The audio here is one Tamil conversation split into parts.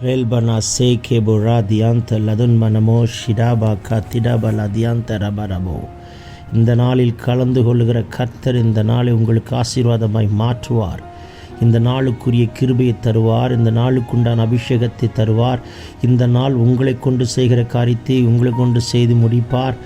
Relbana seke boradianta ladun manamo shidaba katidaba ladianta rabarabo இந்த நாளில் கலந்து கொள்ளுகிற கர்த்தர் இந்த நாளை உங்களுக்கு ஆசீர்வாதமாய் மாற்றுவார் இந்த நாளுக்குரிய கிருபையை தருவார் இந்த நாளுக்குண்டான அபிஷேகத்தை தருவார் இந்த நாள் உங்களை கொண்டு செய்கிற காரியத்தை உங்களை கொண்டு செய்து முடிப்பார்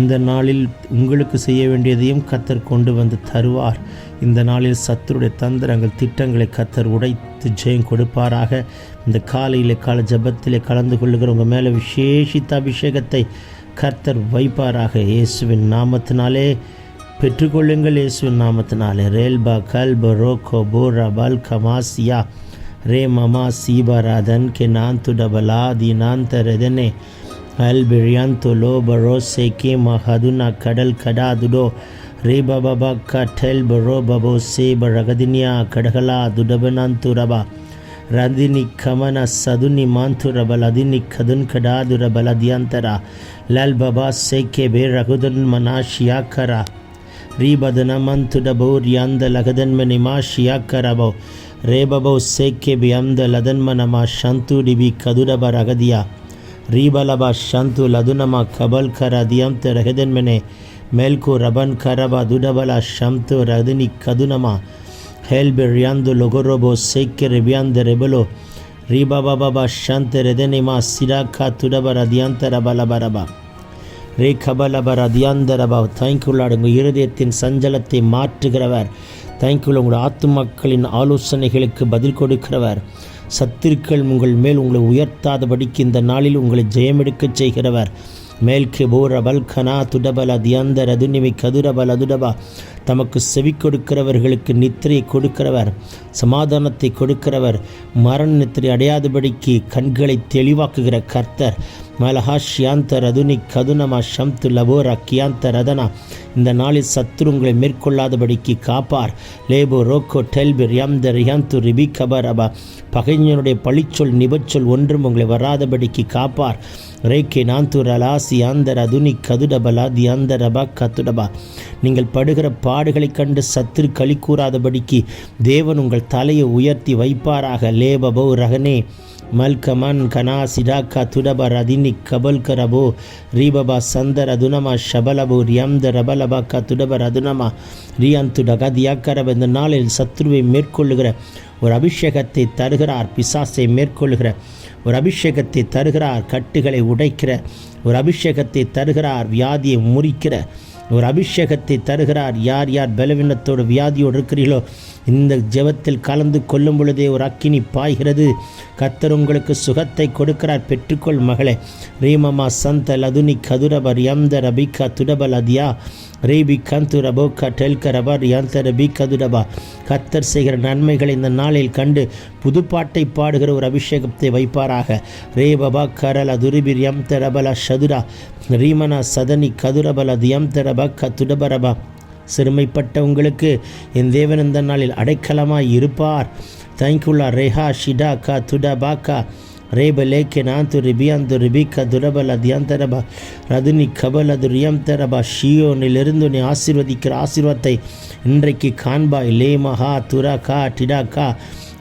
இந்த நாளில் உங்களுக்கு செய்ய வேண்டியதையும் கத்தர் கொண்டு வந்து தருவார் இந்த நாளில் சத்துருடைய தந்திரங்கள் திட்டங்களை கத்தர் உடைத்து ஜெயம் கொடுப்பாராக இந்த காலையில் கால ஜபத்திலே கலந்து கொள்ளுகிற உங்கள் மேலே விசேஷித்த அபிஷேகத்தை கர்த்தர் வைப்பாராக இயேசுவின் நாமத்தினாலே. பெற்றுக்கொள்ளுங்கள் இயேசுவின் நாமத்தினாலே. ரேல்பா கல்ப ரோகோ போரா பல் மாசியா ரே மமா சீபராதன் கே நான் டபலா தி நாந்தரதனே அல் பிரியாந்தோ லோ பரோ சேகே மஹதுனா கடல் கடாதுடோ ரே பபா கட்டல் பரோ பபோ சே பரகதினியா கடகலா துடபனான் ரபா ரதினி கமன சதுனி மாந்துரபல் அதினி கதுன் கடாதுரபல் அதியந்தரா லால் பபா சேக்கே பே ரகுதன் மனாஷியாக்கரா ரீபதன மந்துட பௌர் யாந்த லகதன்மனி மாஷியாக்கரபோ ரேபபோ சேக்கே பி அம்த லதன்மனமா ஷந்து டிபி கதுரப ரகதியா ரீபலபா ஷந்து லதுனமா கபல் கர தியம்த ரகதன்மனே மேல்கு ரபன் கரபா துடபலா ஷம்து Ratini கதுனமா Helbe riando logorobo seke rebiande rebelo riba baba ba shante redenima siraka tudabara diantara balabaraba ரே கபலபர தியாந்தரபா தேங்க்யூலாடு உங்கள் இருதயத்தின் சஞ்சலத்தை மாற்றுகிறவர். தேங்க்யூல உங்கள் ஆத்துமக்களின் ஆலோசனைகளுக்கு பதில் கொடுக்கிறவர். சத்துருக்கள் உங்கள் மேல் உங்களை உயர்த்தாதபடிக்கு இந்த நாளில் உங்களை ஜெயமெடுக்கச் செய்கிறவர். மேல்கே போர பல்கனா துடபல தியாந்தர துனிமி கதுரபல துடபா தமக்கு செவி கொடுக்கிறவர்களுக்கு நித்திரை கொடுக்கிறவர் சமாதானத்தை கொடுக்கிறவர் மரண நித்திரை அடையாதபடிக்கு கண்களை தெளிவாக்குகிற கர்த்தர். மலஹா ஷியாந்த ரதுனி கதுனமா ஷம்து லபோரா கியாந்த ரதனா இந்த நாளில் சத்ருங்களை மேற்கொள்ளாதபடிக்கு காப்பார். லேபோ ரோக்கோ டெல்பி ரியாந்த ரியாந்து ரிபி கபர் அபா. பகைஞனுடைய பழிச்சொல் நிபச்சொல் ஒன்றும் உங்களை வராதபடிக்கு காப்பார். ரேக்கே நாந்தூர் அலாசி ஆந்தர் அதுனி கதுடபலா தியாந்தரபா கத்துடபா. நீங்கள் படுகிற பாடுகளைக் கண்டு சத்துரு களி கூறாதபடிக்கு தேவன் உங்கள் தலையை உயர்த்தி வைப்பாராக. லேபபோ ரகனே மல்கமன் கனா சிடாக்கா துடப ரதினி கபல் கரபோ ரீபபா சந்தர் அதுனமா ஷபலபோ ரியம்த ரபலபா க துடப ரதுனமா. ரியாந்து தியாக்கரப இந்த நாளில் சத்ருவை மேற்கொள்ளுகிற ஒரு அபிஷேகத்தை தருகிறார். பிசாசை மேற்கொள்ளுகிற ஒரு அபிஷேகத்தை தருகிறார் கட்டுகளை உடைக்கிற. ஒரு அபிஷேகத்தை தருகிறார் வியாதியை முறிக்கிற. ஒரு அபிஷேகத்தை தருகிறார் யார் யார் பலவீனத்தோடு வியாதியோடு இருக்கிறீர்களோ இந்த ஜெபத்தில் கலந்து கொள்ளும் பொழுதே ஒரு அக்கினி பாய்கிறது. கத்தர் உங்களுக்கு சுகத்தை கொடுக்கிறார் பெற்றுக்கொள் மகளே. ரீமமா சந்த லதுனி கதுரபர் யம்த ரபிகா துடபல் அதியா ரேபி கந்து ரபோக்கா டெல்க ரபர் யந்த ரபி கதுடபா கத்தர் செய்கிற நன்மைகளை இந்த நாளில் கண்டு புதுப்பாட்டை பாடுகிற ஒரு அபிஷேகத்தை வைப்பாராக. ரே பபா கரல துரிபிர் யம் தரபல சதுரா ரீமனா சதனி கதுரபல தியம் தரபா கத்துடபரபா சிறுமைப்பட்ட உங்களுக்கு என் தேவன் இந்த நாளில் அடைக்கலமாய் இருப்பார். தேங்க்யூலா ரேஹா ஷிடா கா துடா பாக்கா ریب لیکنان تو ரிபியான் து ரிபிக்க துரபல் அத்தியாந்தரபா ரதுனி கபல் அது ஷியோனிலிருந்து நீ ஆசிர்வதிக்கிற ஆசீர்வாதத்தை இன்றைக்கு காண்பாய் லே மகா துரா கா டிடா கா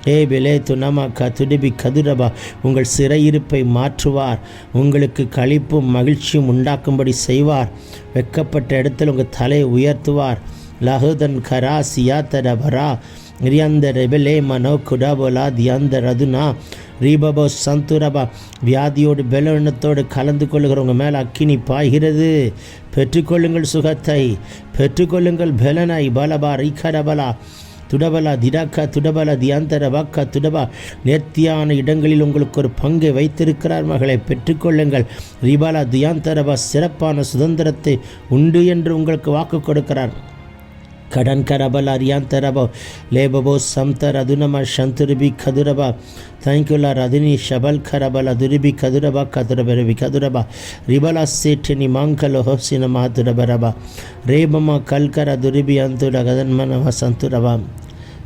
ஏ பெலே துனமா க துடிபி கதுரபா உங்கள் சிறையிருப்பை மாற்றுவார் உங்களுக்கு களிப்பும் மகிழ்ச்சியும் உண்டாக்கும்படி செய்வார் வெக்கப்பட்ட இடத்தில் உங்கள் தலையை உயர்த்துவார் லகுதன் கரா சியா தரபரா ரியாந்த ரெபலே மனோ குடாபோலா தியாந்த ரதுனா ரீபபோ சந்துரபா வியாதியோடு பலவீனத்தோடு கலந்து கொள்ளுகிறவங்க மேலே அக்கினி பாய்கிறது பெற்றுக்கொள்ளுங்கள் சுகத்தை பெற்றுக்கொள்ளுங்கள் பலனை பலபா ரீகரபலா துடபலா திடாக்கா துடபலா தியாந்தர வாக்கா துடபா நேர்த்தியான இடங்களில் உங்களுக்கு ஒரு பங்கை வைத்திருக்கிறார் மகளை பெற்றுக்கொள்ளுங்கள் ரிபாலா தியாந்தரபா சிறப்பான சுதந்திரத்தை உண்டு என்று உங்களுக்கு வாக்கு கொடுக்கிறார் கடன்கரபல் அரியாந்தரபோ லேபபோ சம்தர் அதுனம சந்துருபி கதுரபா. தேங்க்யூலா Ratini ஷபல் கரபல் அதுருபி கதுரபா கதுரபரபி கதுரபா. ரிபலா சேட்டினி மாங்கல ஹோசின மாதுரபரபா. ரேபமா கல்கர துருபி அந்துர கதன்மனவ சந்துரபா.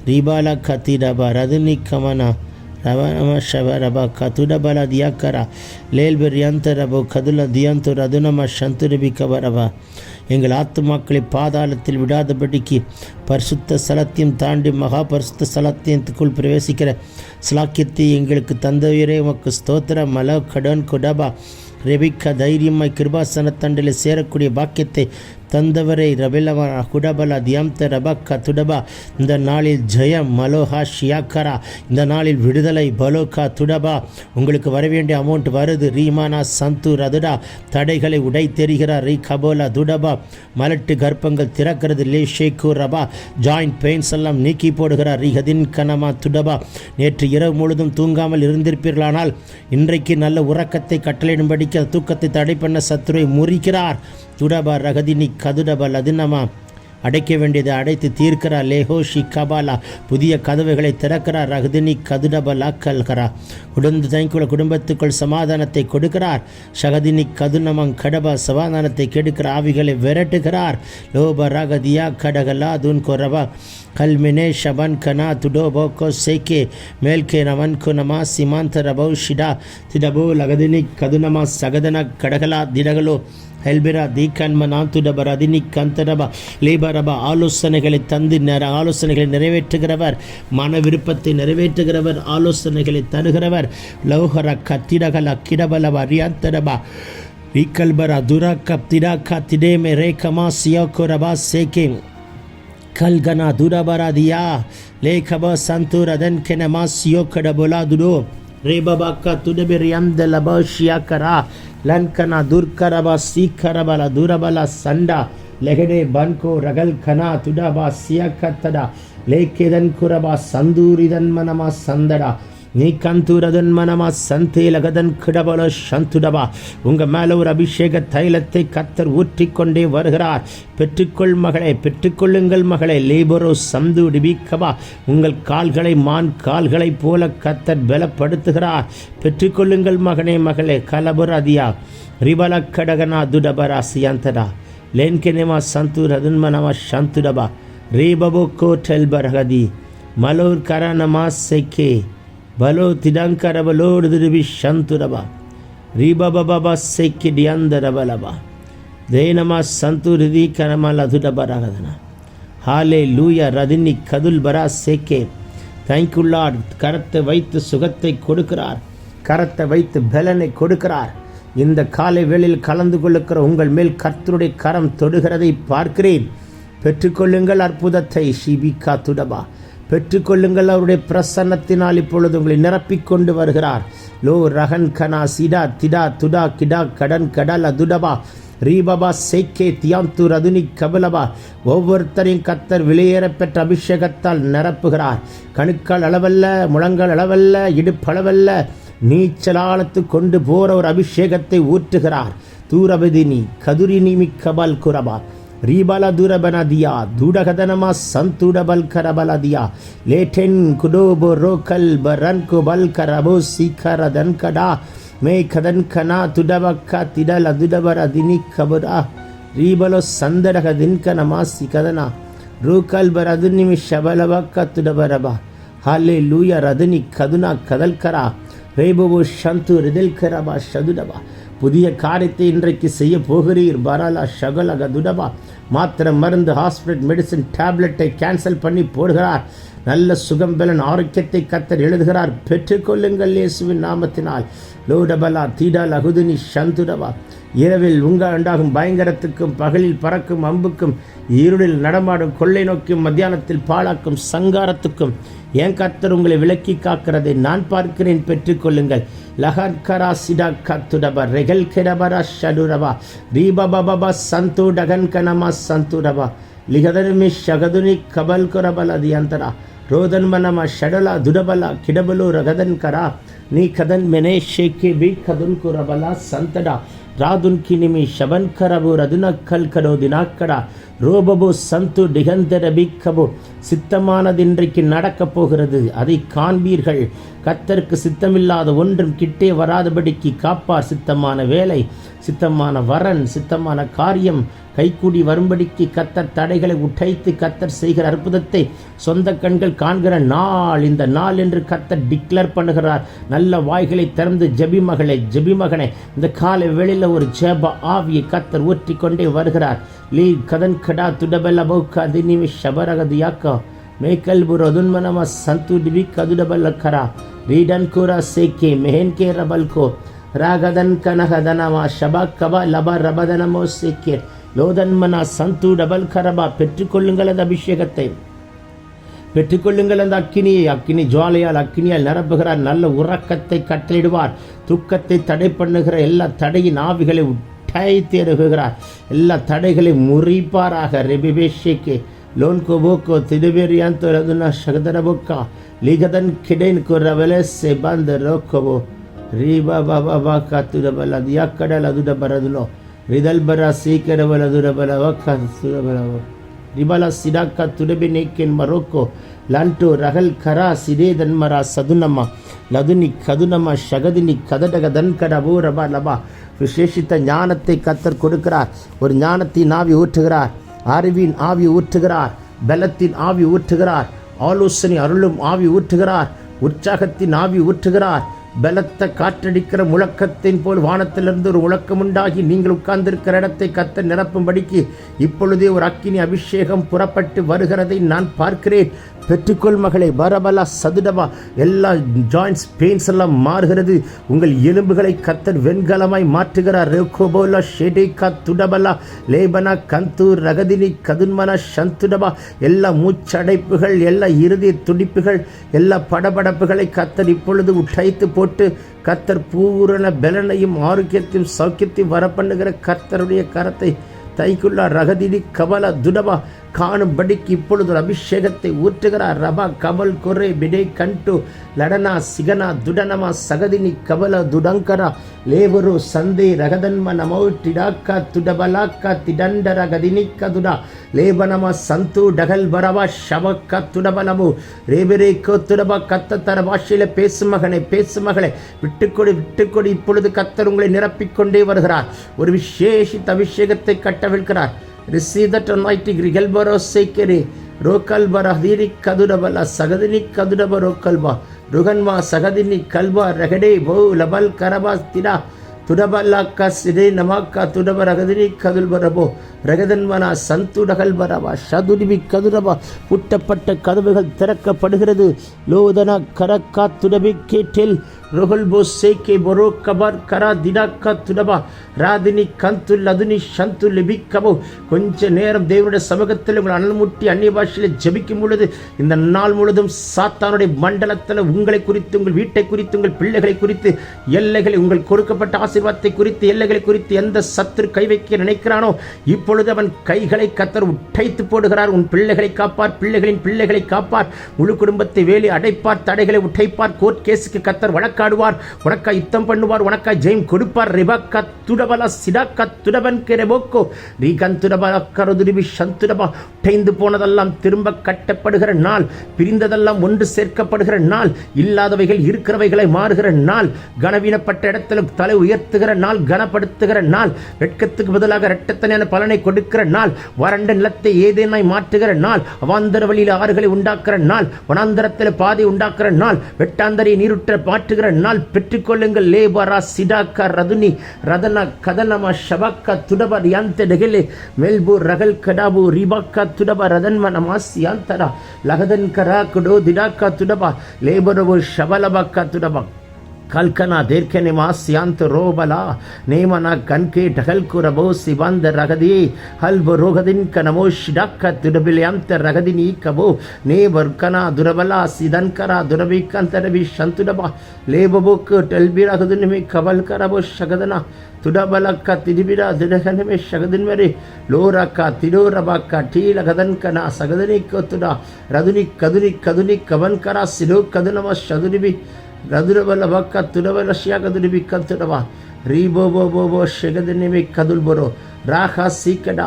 ரிபாலா கத்திரபா Ratini கமனா. Rabana Shabara Katura Bara Diakara Lel Biryantara Kadula Diantura Dunama Shanturibi Kabarava. எங்கள் ஆத்துமாக்களை பாதாளத்தில் விடாதபடிக்கு பரிசுத்த சலத்தையும் தாண்டி மகா பரிசுத்த சலத்தியத்துக்குள் பிரவேசிக்கிற ஸ்லாக்கியத்தை எங்களுக்கு தந்தவீரே உமக்கு ஸ்தோத்திர மல கடன் குடபா. ரெபிக்கா தைரியமாய் கிருபாசனத்தண்டில் சேரக்கூடிய பாக்கியத்தை தந்தவரை ரபிலவா குடபல தியம்த ரபக்கா துடபா. இந்த நாளில் ஜெயம் மலோஹா ஷியாக்கரா. இந்த நாளில் விடுதலை பலோகா துடபா. உங்களுக்கு வர வேண்டிய அமௌண்ட் வருது. ரீமானா சந்து ரதுடா. தடைகளை உடை தெரிகிறார். ரீ கபோலா துடபா. மலட்டு கர்ப்பங்கள் திறக்கிறது. லே ஷேக்கு ரபா. ஜாயிண்ட் பெயின்ஸ் எல்லாம் நீக்கி போடுகிறார். ரீ ஹதின் கனமா துடபா. நேற்று இரவு முழுதும் தூங்காமல் இருந்திருப்பீர்களானால் இன்றைக்கு நல்ல உறக்கத்தை கட்டளையிடும்படி அந்த தூக்கத்தை தடை பண்ண சத்துருவை முறிக்கிறார். துடப ரகதினி கதுடப லதினமா. அடைக்க வேண்டியதை அடைத்து தீர்க்கிறார். லேஹோ ஷிகபாலா புதிய கதவுகளை திறக்கிறார். ரகுதினி கதுடபலா கல்கரா குடும்ப தனிக்குள்ள குடும்பத்துக்குள் சமாதானத்தை கொடுக்கிறார். சகதினி கதுனமங் கடப சமாதானத்தை கெடுக்கிற ஆவிகளை விரட்டுகிறார். லோப ரகதியா கடகலா துன் கொரபா கல்மினே ஷபன் கனா துடோபோ கோ சேகே மேல்கே நமன் குனமா சிமாந்த ரபோ ஷிடா திடபோ லகதினி கதுனமா சகதன கடகலா திடகலோ எல்பெரா தீக்கண்ம நாத்துடபர் அதினி கந்தரபா லீபரபா ஆலோசனைகளை தந்து ஆலோசனைகளை நிறைவேற்றுகிறவர் மன விருப்பத்தை நிறைவேற்றுகிறவர் ஆலோசனைகளை தருகிறவர். லௌஹர கத்திரகல கிடபலவ ரியாந்தரபா ரீக்கல்பர் அதுரா கப்திராக்கா திடேமே ரேகமா சியோகுரபா சேகே கல்கனா துரபராதியா லேகபா சந்தூரதன் கெனமா சியோக்கட பொலாதுடோ ரேபபாக்கா துடபிரியம் தலபா ஷியாக்கரா ಲನ್ಕನ ದುರ್ಕರಬ ಸೀಖರಬಲ ದುರಬಲ, ಸಂಡ ಲೆಗಡೆ ಬನ್ಕೋ, ರಗಲ್, ಖನ, ತುಡಬ ಸಿಯ ಕತ್ತಡ ಲೇಖೆದನ್ ಕುರಬ ಸಂದೂರಿದನ್ಮನಮ ಸಂದಡ. நீ கந்தூரதன் மனமா சந்தேலகதன் கிடபல சந்துடவா. உங்க மேல ஒரு அபிஷேக தைலத்தை கத்தர் ஊற்றிக்கொண்டே வருகிறார். பெற்றுக்கொள் மகளே பெற்றுக்கொள்ளுங்கள் மகளே லேபரோ சந்து டிபிக்கவா உங்கள் கால்களை மான் கால்களைப் போல கத்தர் பலப்படுத்துகிறார். பெற்றுக்கொள்ளுங்கள் மகனே மகளே கலபுரதியா ரிபல கடகனா துடபரா சியந்தடா. லேன்கெனேமா Santoor அதன்மனமா சந்துடபா ரேபபோ கோட்டல் பரகதி மலோர் கரணமா செக்கே. Balo tidankaraba Lord Ribi Shanturaba Riba Baba Baseki Diandarabalaba Denama Santu Ridi Karama Laduda Baragadana ஹாலே லூயா ரதினி கதுல் பரா சேக்கே தேங்க்யூல்லார் கரத்தை வைத்து சுகத்தை கொடுக்கிறார் கரத்தை வைத்து பலனை கொடுக்கிறார் இந்த காலை வேளையில் கலந்து கொள்ளுக்கிற உங்கள் மேல் கர்த்தருடைய கரம் தொடுகிறதை பார்க்கிறேன் பெற்றுக்கொள்ளுங்கள் அற்புதத்தை ஷிபிகா துடபா பெற்றுக்கொள்ளுங்கள் அவருடைய பிரசன்னத்தினால் இப்பொழுது உங்களை நிரப்பிக் கொண்டு வருகிறார். லோ ரகன் கனா சிடா திடா துடா கிடா கடன் கடல் அதுடபா ரீபபா சேக்கே தியாந்து ரதுனி கபலபா. ஒவ்வொருத்தரையும் கத்தர் வெளியேற பெற்ற அபிஷேகத்தால் நிரப்புகிறார். கணுக்கள் அளவல்ல முழங்கள் அளவல்ல இடுப்பளவல்ல நீச்சலாலத்து கொண்டு போற ஒரு அபிஷேகத்தை ஊற்றுகிறார். தூரபதினி கதுரினி மிக்கபல் குரபா. ರೀಬಲ ದುರಬನದಿಯ ದುಡಗದನಮ ಸಂತುಡಬಲ್ ಕರಬಲದಿಯ ಲೇಟೆನ್ ಕುಡೋಬೋ ರೋಕಲ್ ಬರನ್ ಕುಬಲ್ ಕರಬೋ ಸಿಖರ ದನ್ಕಡ ಮೇ ಕದನ್ ಕನ ತುಡಬಕ್ಕ ತಿಡಲ ದುಡಬರ ದಿನಿ ಕಬರ ರೀಬಲೋ ಸಂದಡಗ ದಿನ್ಕನ ಮಾಸಿ ಕದನ ರೂಕಲ್ ಬರ ಅದುನಿಮಿ ಶಬಲಬಕ್ಕ ತುಡಬರಬ ಹಾಲೆ ಲೂಯ ರದನಿ ಕದುನ ಕದಲ್ಕರ ரேபவோ ஷந்து ரிதில்கரபா ஷதுடபா புதிய காரியத்தை இன்றைக்கு செய்ய போகிறீர். பரலா ஷகலக துடபா. மாத்திரை மருந்து ஹாஸ்பிட்டல் மெடிசன் டேப்லெட்டை கேன்சல் பண்ணி போடுகிறார். நல்ல சுகம் பலன் ஆரோக்கியத்தை கத்தர் எழுதுகிறார். பெற்றுக்கொள்ளுங்கள் இயேசுவின் நாமத்தினால். லோடபலா தீடா லகுதினி சந்துடவா. இரவில் உங்க உண்டாகும் பயங்கரத்துக்கும் பகலில் பறக்கும் அம்புக்கும் இருளில் நடமாடும் கொள்ளை நோக்கியும் மத்தியானத்தில் பாழாக்கும் சங்காரத்துக்கும் ஏன் கத்தர் உங்களை விலக்கி காக்கிறதை நான் பார்க்கிறேன். பெற்றுக்கொள்ளுங்கள். லஹர்கரா சிடா கத்துடபா ரெகல் கிடபரா ஷடுரவா. ரீபபபா சந்தோ டகன் கனமா சந்துடபா ಲಿಗದನಿಮಿ ಶಗದುನಿ ಕಬಲ್ ಕೊರಬಲ ದಿಯಂತರ ರೋದನ್ ಮನಮ ಶಡಲ ದುಡಬಲ ಕಿಡಬಲು ರಗದನ್ ಕರ ನೀ ಕದನ್ ಮೆನೆ ಶೇಕೆ ಬಿ ಕದುನ್ ಕುರಬಲ ಸಂತಡ ರಾದುನ್ ಕಿನಿಮಿ ಶಬನ್ ಕರಬು ರದುನ ಕಲ್ ಕಡೋ ದಿನಾಕ್ಕಡ ரோபபு சந்து டிகந்தர பிக்கபு சித்தமானது இன்றைக்கு நடக்கப் போகிறது அதை காண்பீர்கள் கத்தருக்கு சித்தமில்லாத ஒன்றும் கிட்டே வராதபடிக்கு காப்பார் சித்தமான வேலை சித்தமான வரன் சித்தமான காரியம் கைகூடி வரும்படிக்கு கத்தர் தடைகளை உடைத்து கத்தர் செய்கிற அற்புதத்தை சொந்த கண்கள் காண்கிற நாள் இந்த நாள் என்று கத்தர் டிக்ளேர் பண்ணுகிறார் நல்ல வாய்களை திறந்து ஜெபி மகளே ஜெபி மகனே இந்த காலை வேளையில் ஒரு ஜெப ஆவியை கத்தர் ஊற்றி கொண்டே வருகிறார் லீ கதன் கடா துடபெல்ல பௌக்க அதினிமி ಶಬರಗದು ಯಾಕ ಮೇಕಲ್ಬು ರದುನ್ಮನಮ ಸಂತು ಡಿಬಿ ಕದುಡಬಲ್ಲ ಖರ ರೀಡನ್ ಕೂರ ಸೇಕೆ ಮೆಹನ್ ಕೆ ರಬಲ್ಕೋ ರಾಗದನ್ ಕನಗದನಮ ಶಬ ಕಬ ಲಬ ರಬದನಮೋ ಸೇಕೆ லோதன்மனா சந்து டபல் கரபா பெற்றுக்கொள்ளுங்கள் அந்த அபிஷேகத்தை. பெற்றுக்கொள்ளுங்கள் அந்த அக்கினியை. அக்கினி ஜுவாலையால் அக்கினியால் நிரப்புகிறார். நல்ல உறக்கத்தை கட்டளிடுவார் துக்கத்தை தடை பண்ணுகிற எல்லா தடையின் ஆவிகளை உட்டாய் தேடுகிறார் எல்லா தடைகளை முறிப்பாராக. ரெபிபேஷிக்கு. லோன் கோபோக்கோ திடுபெரியான் தொரதுனா சகதரபோக்கா லிகதன் கிடைன் குறவலே செபாந்த ரோக்கோவோ ரீபா பாபா பா கத்துடபல் அது யாக்கடல் அதுட பரதுனோ. ಕಾತುಡಬಲ್ಲ ಅದು ಯಾಕಡಲ್ಲ ಅದುಡ ಬರದುಲೋ ರಿದಲ್ ಬರ ಸೀಕರಬಲ ದುಡಬಲ ವಕ್ಕ ಸುಡಬಲ ರಿಬಲ ಸಿಡಾಕ ತುಡಬೆ ನೇಕೆನ್ ಮರೋಕೋ ಲಾಂಟು ರಗಲ್ ಖರ ಸಿಡೇದನ್ ಮರ ಸದುನಮ್ಮ லதுனி கதுனம ஷகதினி கதடக தன்கட பூரபா லபா விசேஷித்த ஞானத்தை கத்தர் கொடுக்கிறார் ஒரு ஞானத்தின் ஆவி ஊற்றுகிறார் அறிவின் ஆவி ஊற்றுகிறார் பலத்தின் ஆவி ஊற்றுகிறார் ஆலோசனை அருளும் ஆவி ஊற்றுகிறார் உற்சாகத்தின் ஆவி ஊற்றுகிறார் பலத்த காற்றடிக்கிற முழக்கத்தின் போல் வானத்திலிருந்து ஒரு முழக்கம் உண்டாகி நீங்கள் உட்கார்ந்திருக்கிற இடத்தை கத்த நிரப்பும்படிக்கு இப்பொழுதே ஒரு அக்கினி அபிஷேகம் புறப்பட்டு வருகிறதை நான் பார்க்கிறேன். பெற்றுக்கொள் மகளை. பரபலா சதுடமா எல்லா ஜாயின்ஸ் பெயின்ஸ் எல்லாம் மாறுகிறது. உங்கள் எலும்புகளை கத்தர் வெண்கலமாய் மாற்றுகிறார். ரெக்கோபோலா ஷெடிகா துடபலா லேபனா கந்தூர் ரகதினி கதுன்மனா சந்துடபா எல்லா மூச்சடைப்புகள் எல்லா இறுதி துடிப்புகள் எல்லா படபடப்புகளை கத்தர் இப்பொழுது உடைத்து போட்டு கத்தர் பூரண பலனையும் ஆரோக்கியத்தையும் சௌக்கியத்தையும் வரப்பண்ணுகிற கர்த்தருடைய கரத்தை தைக்குள்ளா ரகதினி கபல துடபா காணும்படிக்கு இப்பொழுது ஒரு அபிஷேகத்தை ஊற்றுகிறார். ரபா கமல் குரே பிடே கண்டு லடனா சிகனா துடனமா சகதினி கபல துடங்கரா லேவரு சந்தே ரகதன்ம நமோ டிடாக்கா துடபலாக்கா திடண்ட ரகதினி கதுடா லேபனம சந்து டகல் பரவா ஷவக்க துடபலமு ரேபரே துடபா கத்த தர பாஷையில் பேசு மகனை பேசு மகளை விட்டுக்கொடு விட்டுக்கொடு இப்பொழுது கத்தர் உங்களை நிரப்பிக்கொண்டே வருகிறார். ஒரு விசேஷித்த அபிஷேகத்தை கட்டவிழ்கிறார் receive that anointing rigelbaro sekere rokalbara diri kadurabala sagadini kaduraba rokalba ruganma sagadini kalba ragade bo labal karaba tira துடபல்லாக்கா சிடே Namaka துடப ரகதினி கதுல் பரபோ ரகதன்வனா சந்துடகல் பரபா ஷதுடிபி கதுரபா புட்டப்பட்ட கதவுகள் திறக்கப்படுகிறது. லோதனா கரக்கா துடபி கேட்டில் ரோகல் போ சேகே பொரோ கபர் கரா திடாக்கா துடபா ராதினி கந்துல் அதுனி சந்து லிபிக்கபோ கொஞ்ச நேரம் தேவனுடைய சமூகத்தில் உங்கள் அனல் முட்டி அந்நிய பாஷையில் ஜபிக்கும் பொழுது இந்த நாள் முழுதும் சாத்தானுடைய மண்டலத்தில் உங்களை குறித்து உங்கள் வீட்டை குறித்து உங்கள் பிள்ளைகளை குறித்து எல்லைகளை உங்கள் கொடுக்கப்பட்ட ஆசீர்வாதத்தை குறித்து எல்லைகளை குறித்து எந்த சத்துரு கை வைக்க நினைக்கிறானோ இப்பொழுது அவன் கைகளை கத்தர் உடைத்து போடுகிறார். உன் பிள்ளைகளை காப்பார் பிள்ளைகளின் பிள்ளைகளை காப்பார். முழு குடும்பத்தை வேலி அடைப்பார் தடைகளை உடைப்பார். கோர்ட் கேஸுக்கு கத்தர் வழக்காடுவார். உனக்கா யுத்தம் பண்ணுவார் உனக்கா ஜெயம் கொடுப்பார். ரிபக்கா துடபல சிடாக்கா துடபன் கிரபோக்கோ. ரீகன் துடபல கருதுருவி சந்துடபா உடைந்து போனதெல்லாம் திரும்ப கட்டப்படுகிற நாள். பிரிந்ததெல்லாம் ஒன்று சேர்க்கப்படுகிற நாள். இல்லாதவைகள் இருக்கிறவைகளை மாறுகிற நாள். கனவீனப்பட்ட இடத்தில் தலை உயர்த்துகிற நாள் கனப்படுத்துகிற நாள். வெட்கத்துக்கு பதிலாக இரட்டத்தனையான பலனை கொடுக்கிற நாள் வறண்ட நிலத்தை ஏதேனாய் மாற்றுகிற நாள் அவாந்தர வழியில் ஆறுகளை உண்டாக்குற நாள் வனாந்தரத்தில் பாதை உண்டாக்குற நாள் வெட்டாந்தரை நீருற்ற மாற்றுகிற நாள் பெற்றுக்கொள்ளுங்கள். லேபரா சிடாக்கா ரதுனி ரதன கதனமா ஷபாக்கா துடபர் யாந்த டெகலே மெல்பூர் ரகல் கடாபு ரிபாக்கா துடப ரதன்ம நமாஸ் யாந்தரா லகதன் கரா குடோ திடாக்கா துடபா லேபரவு ஷபலபாக்கா துடபா. ಕಲ್ಕನ ದೇರ್ಕೆನೆ ಮಾಸ್ಯಾಂತ ರೋಬಲ ನೇಮನ ಕನ್ಕೆ ಟಗಲ್ಕುರಬೋ ಸಿಬಂದ ರಗದಿ ಹಲ್ಬ ರೋಗದಿನ್ ಕನಮೋ ಶಿಡಕ್ಕ ತುಡಬಿಲಿಯಂತ ರಗದಿನಿ ಕಬೋ ನೇ ಬರ್ಕನ ದುರಬಲ ಸಿದನ್ಕರ ದುರಬಿಕ್ಕಂತರಬಿ ಶಂತುಡಬ ಲೇಬಬುಕ್ ಟೆಲ್ಬಿ ರಗದಿನಿಮಿ ಕಬಲ್ಕರಬೋ ಶಗದನ ತುಡಬಲಕ್ಕ ತಿಡಿಬಿಡ ದಿಡಗನಿಮೆ ಶಗದಿನ್ಮರಿ ಲೋರಕ್ಕ ತಿಡೋರಬಕ್ಕ ಟೀಲ ಗದನ್ಕನ ಸಗದನಿ ಕತುಡ ರದುನಿ ಕದುನಿ ಕದುನಿ ಕವನ್ಕರ ಸಿಲೋ ಗದುರಬಲ ಭಕ್ಕ ತುಲಬಲ ಶ್ಯಾ ಗದುರಿ ಬಿಕ್ಕ ತುಡವ ರೀ ಬೋ ಬೋ ಬೋ ಬೋ ಶೆಗದನೆ ಬರೋ. ರಾಹ ಸೀಕಡ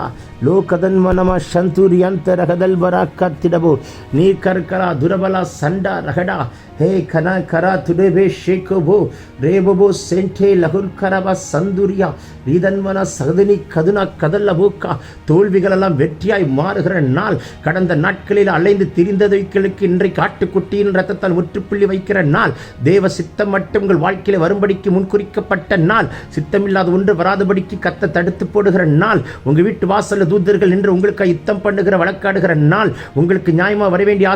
ಲೋಕದನ್ಮನಮ ಶಂತೂರಿ ಅಂತ ರಗದಲ್ ಬರ ಕತ್ತಿಡಬು ನೀ ಕರ್ಕರ ದುರಬಲ ಸಂಡ ರಗಡ ಹೇ ಕನ ಕರ ತುಡೆಬೆ ಶೇಖೋಬೋ ರೇಬಬೋ ಸೆಂಠೆ லகுல் கரப சந்துரியா ரீதன்மன சகதினி கதுன கதல்ல பூக்கா தோல்விகளெல்லாம் வெற்றியாய் மாறுகிற நாள் கடந்த நாட்களில் அலைந்து திரிந்தவைகளுக்கு இன்றைக்கு ஆட்டுக்குட்டியின் ரத்தத்தால் முற்றுப்புள்ளி வைக்கிற நாள் தேவ சித்தம் மட்டும் உங்கள் வாழ்க்கையில வரும்படிக்கு முன்குறிக்கப்பட்ட நாள் சித்தமில்லாத ஒன்று வராதபடிக்கு கத்த தடுத்து போடுகிற நாள் உங்க வீட்டு வாசல்ல தூதர்கள் நின்று உங்களுக்கு யுத்தம் பண்ணுகிற வழக்காடுகிற நாள் உங்களுக்கு நியாயமா வர வேண்டிய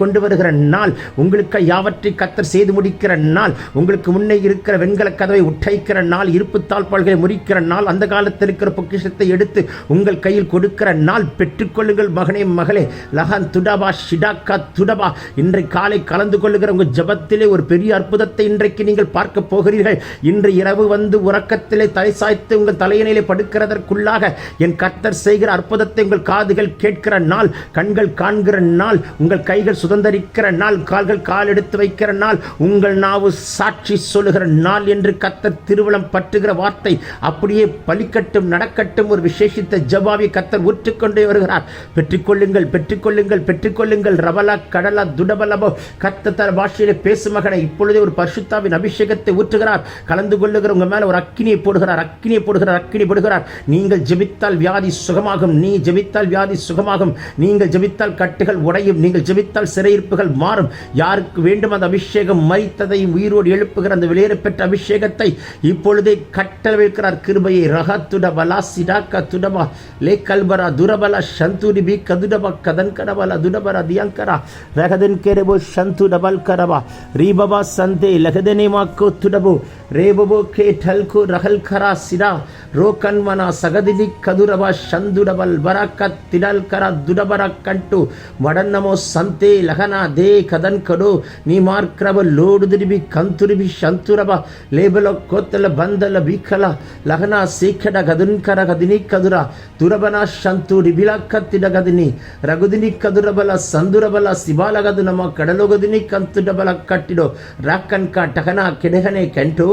கொண்டு வருகிற நாள் உங்களுக்கு யாவற்றை கத்தர் செய்து முடிக்கிற நாள் உங்களுக்கு முன்னே இருக்கிற வெண்கல கதவை உட்டைக்கிற நாள் இருப்பு தாழ்பாள்களை முறிக்கிற நாள் அந்த காலத்தில் இருக்கிற பொக்கிஷத்தை எடுத்து உங்கள் கையில் கொடுக்கிற நாள் பெற்றுக்கொள்ளுங்கள் மகனே மகளே. லஹன் துடபா ஷிடாக்கா துடபா. இன்றை காலை கலந்து கொள்ளுகிற உங்கள் ஜபத்திலே ஒரு பெரிய அற்புதத்தை இன்றைக்கு நீங்கள் பார்க்க போகிறீர்கள். இன்று இரவு வந்து உறக்கத்திலே தலை சாய்த்து உங்கள் தலையணையிலே படுக்கிறதற்குள்ளாக என் கத்தர் செய் செய்கிற அற்புதத்தை உங்கள் காதுகள் கேட்கிற நாள் கண்கள் காண்கிற நாள் உங்கள் கைகள் சுதந்தரிக்கிற நாள் கால்கள் கால் எடுத்து வைக்கிற நாள் உங்கள் நாவு சாட்சி சொல்லுகிற நாள் என்று கத்த திருவளம் பற்றுகிற வார்த்தை அப்படியே பலிக்கட்டும் நடக்கட்டும் ஒரு விசேஷித்த ஜபாவை கத்தர் ஊற்றுக்கொண்டே வருகிறார். பெற்றுக்கொள்ளுங்கள் பெற்றுக்கொள்ளுங்கள் பெற்றுக்கொள்ளுங்கள். ரவலா கடலா துடபலபோ. கத்த தர பாஷையில் பேசு மகனை இப்பொழுதே ஒரு பரிசுத்தாவின் அபிஷேகத்தை ஊற்றுகிறார். கலந்து கொள்ளுகிற உங்கள் மேல ஒரு அக்கினியை போடுகிறார் அக்கினியை போடுகிறார் அக்கினி போடுகிறார். நீங்கள் ஜெபித்தால் வியாதி சுகம் சுகமாகும். நீ ஜபித்தால் வியாதி சுகமாகும். நீங்கள் ஜபித்தால் கட்டுகள் உடையும். நீங்கள் ஜபித்தால் சிறையிருப்புகள் மாறும். யாருக்கு வேண்டும் அந்த அபிஷேகம்? மறித்ததை உயிரோடு எழுப்புகிற அந்த வெளியேற பெற்ற அபிஷேகத்தை இப்பொழுதே கட்டளவிருக்கிறார் கிருபையை ரகத்துட பலா சிடாக்க துடபா லே கல்பரா துரபலா சந்தூரி பி கதுடபா கதன் கடபலா துடபரா தியங்கரா ரகதன் கேரபோ சந்து டபல் கரபா ரீபபா சந்தே லகதனே மாக்கோ துடபோ ரேபபோ கே டல்கு ரகல் கரா சிடா ರೋಕನ್ಮನ ಸಗದಿನಿ ಕದುರಬ ಶಂದುಡಬಲ್ ಬರಕ ತಿಡಲ್ ಕರ ದುಡಬರ ಕಂಟು ಮಡನ್ನಮೋ ಸಂತೆ ಲಗನ ದೇ ಕದನ್ ಕಡು ನೀ ಮಾರ್ಕ್ರಬ ಲೋಡುದಿರಿಬಿ ಕಂತುರಿಬಿ ಶಂತುರಬ ಲೇಬಲ ಕೋತಲ ಬಂದಲ ಬಿಖಲ ಲಗನ ಸೀಖಡ ಗದುನ್ಕರ ಗದಿನಿ ಕದುರ ತುರಬನ ಶಂತು ರಿಬಿಲಕ್ಕ ತಿಡಗದಿನಿ ರಗುದಿನಿ ಕದುರಬಲ ಸಂದುರಬಲ ಸಿಬಾಲಗದು ನಮ್ಮ ಕಡಲೊಗದಿನಿ ಕಂತುಡಬಲ ಕಟ್ಟಿಡೋ ರಾಕನ್ಕ ಟಗನ ಕೆಡಗನೆ ಕೆಂಟು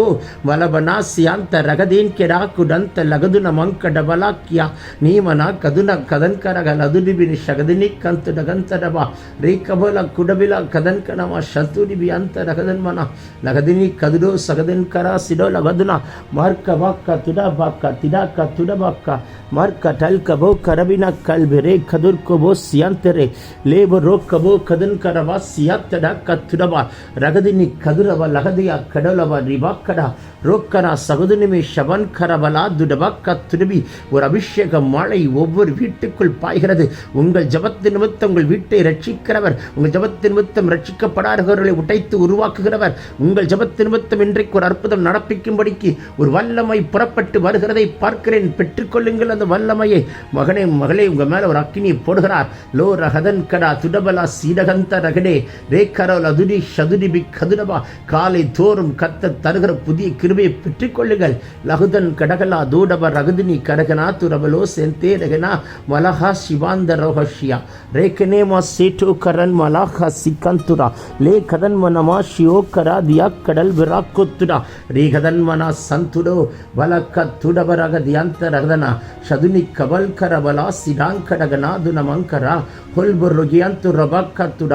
ವಲಬನ ಸಿಯಾಂತ ರಗದೀನ್ ಕೆಡಾಕುಡಂತ ಲಗದು ನಮಂಕ ಡಬಲಾಕ್ಯ ನೀಮನ ಕದುನ ಕದನ್ಕರಗ ಲದುಡಿಬಿನಿ ಶಗದಿನಿ ಕಂತು ಡಗಂತಡಬ ರೇಕಬಲ ಕುಡಬಿಲ ಕದನ್ಕನಮ ಶತುಡಿಬಿ ಅಂತ ರಗದನ್ಮನ ಲಗದಿನಿ ಕದುಡೋ ಸಗದನ್ಕರ ಸಿಡೋ ಲಗದುನ ಮಾರ್ಕ ಬಾಕ್ಕ ತುಡಬಾಕ್ಕ ತಿಡಾಕ ತುಡಬಾಕ್ಕ ಮಾರ್ಕ ಟಲ್ಕ ಬೋ ಕರಬಿನ ಕಲ್ಬೆರೆ ಕದುರ್ಕೊ ಬೋ ಸಿಯಾಂತೆರೆ ಲೇಬ ರೋಕ್ಕಬೋ ಕದನ್ಕರವ ಸಿಯಾತ್ತಡ ಕತ್ತುಡವ ರಗದಿನಿ ಕದುರವ ಲಗದಿಯ ಕಡಲವ ರಿಬಾಕ್ಕಡ ரோக்கனா சகுதுனிமே ஷபன் கரபலா துடபக்க துடுபி. ஒரு அபிஷேக மழை ஒவ்வொரு வீட்டுக்குள் பாய்கிறது. உங்கள் ஜபத்து நிமித்தம் உங்கள் வீட்டை ரட்சிக்கிறவர். உங்கள் ஜபத்து நிமித்தம் ரட்சிக்கப்படாதவர்களை உடைத்து உருவாக்குகிறவர். உங்கள் ஜபத்து நிமித்தம் இன்றைக்கு ஒரு அற்புதம் நடப்பிக்கும்படிக்கு ஒரு வல்லமை புறப்பட்டு வருகிறதை பார்க்கிறேன். பெற்றுக்கொள்ளுங்கள் அந்த வல்லமையை. மகனே மகளே உங்கள் மேலே ஒரு அக்கினியை போடுகிறார். லோ ரகதன் கடா துடபலா சீடகந்த ரகடே ரேக்கரோல் அதுடி சதுடிபி கதுடபா. காலை தோறும் கத்த தருகிற புதிய கிரு கிருபையை பெற்றுக்கொள்ளுங்கள் லகுதன் கடகலா தூடப ரகுதினி கடகனா துரபலோ செந்தே ரகனா மலஹா சிவாந்த ரோஹஷியா ரேக்கனே மா சேட்டோ கரன் மலாஹா சிக்கந்துரா லே கதன் மனமா ஷியோக்கரா தியா கடல் விராக்கொத்துடா ரீகதன் மனா சந்துடோ வலக்க துடபரக தியாந்த ரகதனா ಶದುನಿ ಕಬಲ್ಕರ ಬಲ ಸಿಡಾಂಕಡಗನ ದುನಮಂಕರ ಹೊಲ್ಬುರ್ರುಗಿಯಂತು ರಬಕ್ಕತ್ತುಡ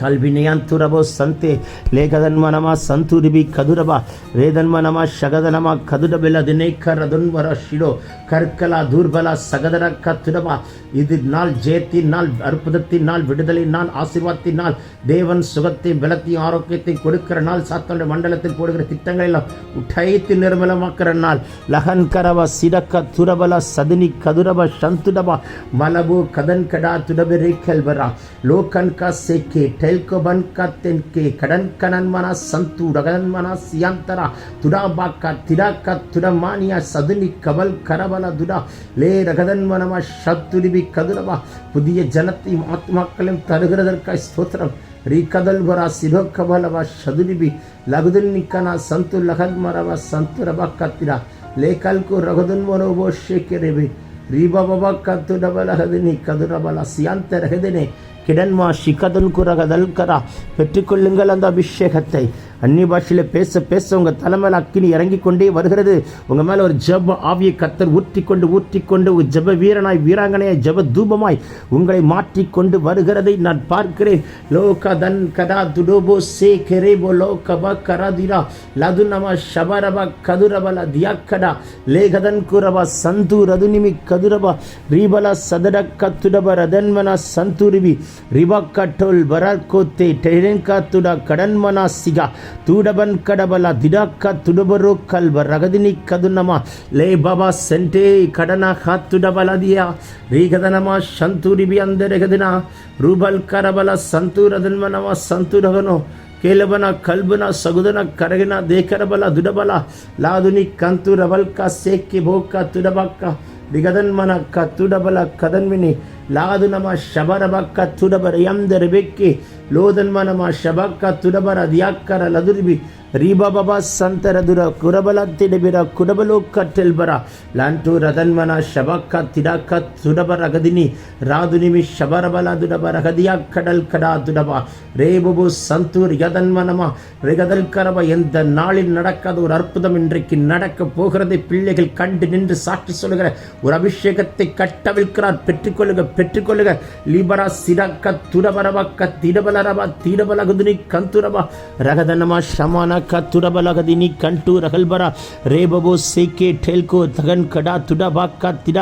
கல்வினையாந்துரபோ சந்தே. லேகதன்மனமா சந்துரிபி கதுரபா ரேதன்மனமா சகதனமா கதுடபெல தினைக்கரதுன்வர ஷிடோ கற்கலா தூர்பலா சகதர கத்துடபா இது நாள் ஜெயத்தின் நாள் அற்புதத்தின் நாள் விடுதலின் நாள் ஆசீர்வாதத்தின் நாள் தேவன் சுகத்தையும் பலத்தையும் ஆரோக்கியத்தையும் கொடுக்கிற நாள் சாத்தனுடைய மண்டலத்தில் போடுகிற திட்டங்களில் எல்லாம் உடைத்து நிர்மலமாக்கிற நாள். லகன் கரவ சிடக்க துரபல சதுனி கதுரப சந்துடபா மலபு கதன் கடா துடபி ரேக்கல்வரா லோகன் கா சேக்கே ಟೆಲ್ಕೊಬನ್ ಕತ್ತೆನ್ಕೆ ಕಡನ್ ಕನನ್ ಮನ ಸಂತು ರಗನ್ ಮನ ಸಿಯಾಂತರ ತುಡಾಬಾಕ ತಿಡಾಕ ತುಡಮಾನಿಯ ಸದುನಿ கபல் கரபல துடா லே ரகதன்மனம சத்துரிபி கதுரவா புதிய ஜனத்தையும் ஆத்மாக்களையும் தருகிறதற்காய் ஸ்தோத்திரம் ரீகதல் வரா சிரோக்கபலவ சதுரிபி லகுதுல் நிக்கனா சந்து லகல் மரவ சந்து ரப கத்திரா லேகல்கு ரகுதுன் மனோபோ ஷேக்கிரேபி ரீபா பபா கத்து டபலகதினி கதுரபல சியாந்த ரகதினே கிடன்மா ஷிகதன் குரகதல் கரா. பெற்றுக்கொள்ளுங்கள் அந்த அபிஷேகத்தை. அந்நிய பாஷையில் பேச பேச உங்கள் தலைமையில் அக்கினி இறங்கி கொண்டே வருகிறது. உங்கள் மேலே ஒரு ஜப ஆவியை கத்தர் ஊற்றிக்கொண்டு ஊற்றிக்கொண்டு ஒரு ஜப வீரனாய் வீராங்கனையாய் ஜப தூபமாய் உங்களை மாற்றிக்கொண்டு வருகிறதை நான் பார்க்கிறேன். லோக தன் கதா துடோபோ சே கெரேபோ லோகப கரதிரா. லது நம ஷபரப கதுரபல தியாக்கடா. லேகதன் குரப சந்து ரதுனிமி கதுரப. ரீபல சதட கத்துடப ரதன்மன ರಿಬಕ್ಕಟ್ಟೋಲ್ ಬರಕೋತೆ ಟೈರೆಂಕ ತುಡ ಕಡನ್ಮನ ಸಿಗ, ತೂಡಬನ್ ಕಡಬಲ ದಿಡಕ್ಕ ತುಡಬರು ಕಲ್ಬ ರಗದಿನಿ ಕದು ನಮ, ಲೇ ಬಾಬಾ ಸೆಂಟೆ ಕಡನ ಹಾತುಡಬಲದಿಯ ರೀಗದ ನಮ ಶಂತೂರಿಬಿ ಅಂದರೆ ಗದಿನ, ರೂಬಲ್ ಕರಬಲ ಸಂತೂರದನ್ಮ ನಮ ಸಂತೂರಗನು ಕೇಲಬನ ಕಲ್ಬನ ಸಗುದನ ಕರಗಿನ ದೇಕರಬಲ ದುಡಬಲ, ಲಾದುನಿ ಕಂತು ರಬಲ್ಕ ಸೇಕ್ಕಿ ಭೋಕ ತುಡಬಕ್ಕ ದಿಗದನ್ಮನಕ್ಕ ತುಡಬಲ ಕದನ್ವಿನಿ ಲಾದು ನಮ ಶಬರಬಕ್ಕ ತುಡಬರ ಎಂದರ ಬೆಕ್ಕಿ ಲೋದನ್ಮನಮ ಶಬಕ್ಕ ತುಡಬರ ದಿಯಾಕ್ಕರ ಲದುರಿಬಿ ರೀಬಬಬ ಸಂತರ ದುರ ಕುರಬಲ ತಿಡಬಿರ ಕುಡಬಲು ಕಟ್ಟೆಲ್ ಬರ ಲಾಂಟು ರದನ್ಮನ ಶಬಕ್ಕ ತಿಡಕ ತುಡಬರ ಗದಿನಿ ರಾದುನಿಮಿ ಶಬರಬಲ ದುಡಬರ ಗದಿಯ கடல் கடா துடபா ரேபுபு சந்தூர் யதன்மனமா ரிகதல் கரப எந்த நாளில் நடக்காத ஒரு அற்புதம் இன்றைக்கு நடக்க போகிறதை பிள்ளைகள் கண்டு நின்று சாட்சி சொல்லுகிற ஒரு அபிஷேகத்தை கட்டவிழ்க்கிறார் பெற்றுக்கொள்ளுக பெற்றுக்கொள்ளுக லிபரா சிடக்க துடபரபக்க திடபலரபா தீடபலகுதுனி கந்துரபா ரகதனமா ಶಮಾನ ತುಡಬಲಗದಿನಿ ಕಂಟು ರಗಲ್ಬರ ರೇಬಬೋ ಸೇಕೆ ಠೇಲ್ಕೋ ತಗನ್ ಕಡ ತುಡಬಾಕ ತಿಡ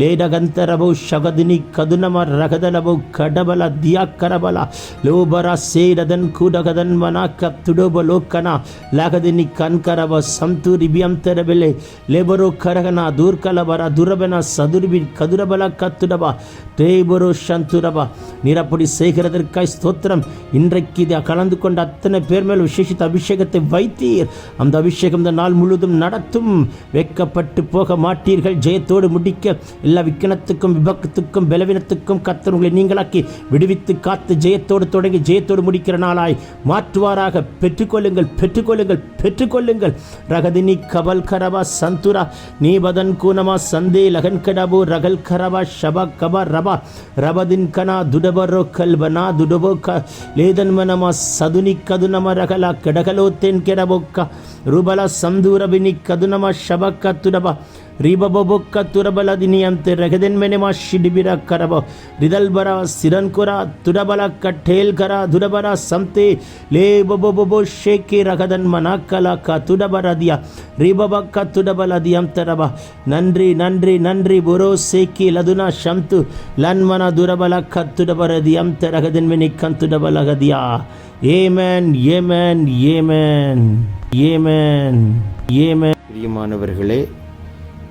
ಲೇಡಗಂತರಬೋ ಶಗದಿನಿ ಕದುನಮ ರಗದಲಬೋ ಕಡಬಲ ದಿಯಾ ಕರಬಲ ಲೋಬರ ಸೇರದನ್ ಕೂಡಗದನ್ ಮನಾಕ ತುಡೋಬ ಲೋಕನ ಲಾಗದಿನಿ ಕನ್ಕರಬ ಸಂತು ರಿಬಿಯಂತರ ಬೆಲೆ ಲೇಬರೋ ಕರಗನ ದೂರ್ಕಲಬರ ದುರಬನ சதுர்பின் கதுரபல கத்துடபா டேபரோ சந்துரபா நீரப்படி செய்கிறதற்காய் ஸ்தோத்திரம் இன்றைக்கு இதை கலந்து கொண்ட அத்தனை பேர் மேல் விசேஷித்த அபிஷேகத்தை வைத்தீர். அந்த அபிஷேகம் இந்த நாள் முழுவதும் நடத்தும். வெக்கப்பட்டு போக மாட்டீர்கள். ஜெயத்தோடு முடிக்க எல்லா விக்கனத்துக்கும் விபக்கத்துக்கும் பலவீனத்துக்கும் கத்தர் உங்களை நீங்களாக்கி விடுவித்து காத்து ஜெயத்தோடு தொடங்கி ஜெயத்தோடு முடிக்கிற நாளாய் மாற்றுவாராக. பெற்றுக்கொள்ளுங்கள் பெற்றுக்கொள்ளுங்கள் பெற்றுக்கொள்ளுங்கள். ரகதினி கபல் கரவா சந்துரா நீ பதன் கூனமா சந்தே லகன் கடபு ரகல் கரவா ஷபா கபா ரபா. ரபதின் கனா துடபரோ கல்வனா துடபோ க லேதன் மனமா சதுனி கதுனம ரகலா len kerabokka rubala sandura binik kadunama shabakka tudaba ರಿಬಬೊಕ್ಕ ತುರಬಲ ದಿನಿಯಂತೆ ರಗದೆನ್ ಮೆನೆಮ ಶಿಡಿಬಿರ ಕರಬ ರಿದಲ್ಬರ ಸಿರನ್ಕುರ ತುಡಬಲ ಕಠೇಲ್ ಕರ ದುಡಬರ ಸಂತೆ ಲೇ ಬೊಬೊಬೊಬೊ ಶೇಕಿ ರಗದನ್ ಮನಾಕಲ ಕ ತುಡಬರ ದಿಯ ರಿಬಬಕ್ಕ ತುಡಬಲ ದಿಯಂತರಬ ನನ್ರಿ ನನ್ರಿ ನನ್ರಿ ಬೊರೋ ಸೇಕಿ ಲದುನ ಶಂತು ಲನ್ಮನ ದುರಬಲ ಕತ್ತುಡಬರ ದಿಯಂತ ರಗದೆನ್ ಮೆನಿ ಕಂತುಡಬಲಗದಿಯಾ ஏமேன் ஏமேன் ஏமேன் ஏமேன் ஏமேன். பிரியமானவர்களே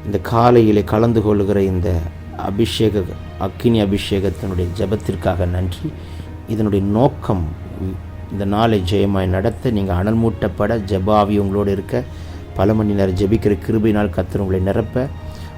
இந்த காலையிலே கலந்து கொள்கிற இந்த அபிஷேக அக்கினி அபிஷேகத்தினுடைய ஜெபத்திற்காக நன்றி. இதனுடைய நோக்கம் இந்த நாளை ஜெயமாய் நடத்த நீங்கள் அனல் மூட்டப்பட ஜெபாவி உங்களோடு இருக்க பல மணி நேரம் ஜெபிக்கிற கிருபையினால் கத்திர உங்களை நிரப்ப